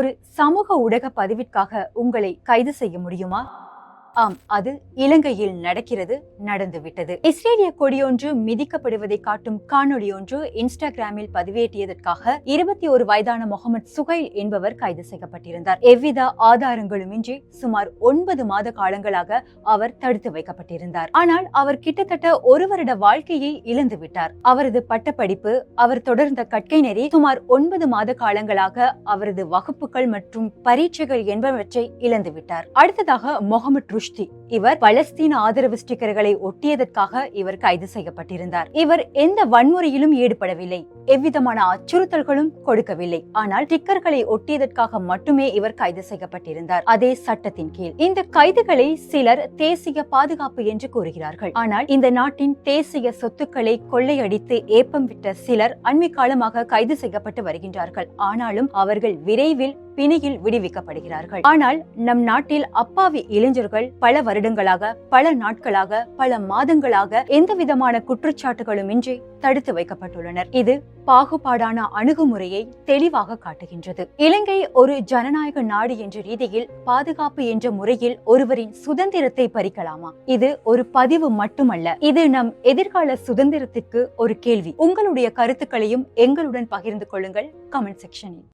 ஒரு சமூக ஊடக பதிவிற்காக உங்களை கைது செய்ய முடியுமா? ஆம் அது இலங்கையில் நடக்கிறது நடந்துவிட்டது. இஸ்ரேலிய கொடியொன்று மிதிக்கப்படுவதை காட்டும் காணொளி ஒன்று இன்ஸ்டாகிராமில் பதிவேற்றியதற்காக இருபத்தி ஒரு வயதான முகமது சுகைல் என்பவர் கைது செய்யப்பட்டிருந்தார். எவ்வித ஆதாரங்களுமின்றி சுமார் ஒன்பது மாத காலங்களாக அவர் தடுத்து வைக்கப்பட்டிருந்தார். ஆனால் அவர் கிட்டத்தட்ட ஒரு வருட வாழ்க்கையை இழந்து விட்டார். அவரது பட்டப்படிப்பு அவர் தொடர்ந்த கற்கை நெறி சுமார் ஒன்பது மாத காலங்களாக அவரது வகுப்புகள் மற்றும் பரீட்சைகள் என்பவற்றை இழந்துவிட்டார் அடுத்ததாக முகமது ருஷ்டி இவர் பலஸ்தீன ஆதரவு ஸ்டிக்கர்களை ஒட்டியதற்காக இவர் கைது செய்யப்பட்டிருந்தார். இவர் எந்த வன்முறையிலும் ஈடுபடவில்லை. எவ்விதமான அச்சுறுத்தல்களும் கொடுக்கவில்லை. ஆனால் ஸ்டிக்கர்களை ஒட்டியதற்காக மட்டுமே இவர் கைது செய்யப்பட்டிருந்தார். அதே சட்டத்தின் கீழ். இந்த கைதுகளை சிலர் தேசிய பாதுகாப்பு என்று கூறுகிறார்கள். ஆனால் இந்த நாட்டின் தேசிய சொத்துக்களை கொள்ளையடித்து ஏப்பம் விட்ட சிலர் அண்மை காலமாக கைது செய்யப்பட்டு வருகின்றார்கள். ஆனாலும் அவர்கள் விரைவில் பிணையில் விடுவிக்கப்படுகிறார்கள். ஆனால் நம் நாட்டில் அப்பாவி இளைஞர்கள் பல வருடங்களாக பல நாட்களாக பல மாதங்களாக எந்த விதமான குற்றச்சாட்டுகளும் இன்றி தடுத்து வைக்கப்பட்டுள்ளனர். இது பாகுபாடான அணுகுமுறையை தெளிவாக காட்டுகின்றது. இலங்கை ஒரு ஜனநாயக நாடு என்ற ரீதியில் பாதுகாப்பு என்ற முறையில் ஒருவரின் சுதந்திரத்தை பறிக்கலாமா? இது ஒரு பதிவு மட்டுமல்ல. இது நம் எதிர்கால சுதந்திரத்திற்கு ஒரு கேள்வி. உங்களுடைய கருத்துக்களையும் எங்களுடன் பகிர்ந்து கொள்ளுங்கள் கமெண்ட் செக்ஷனில்.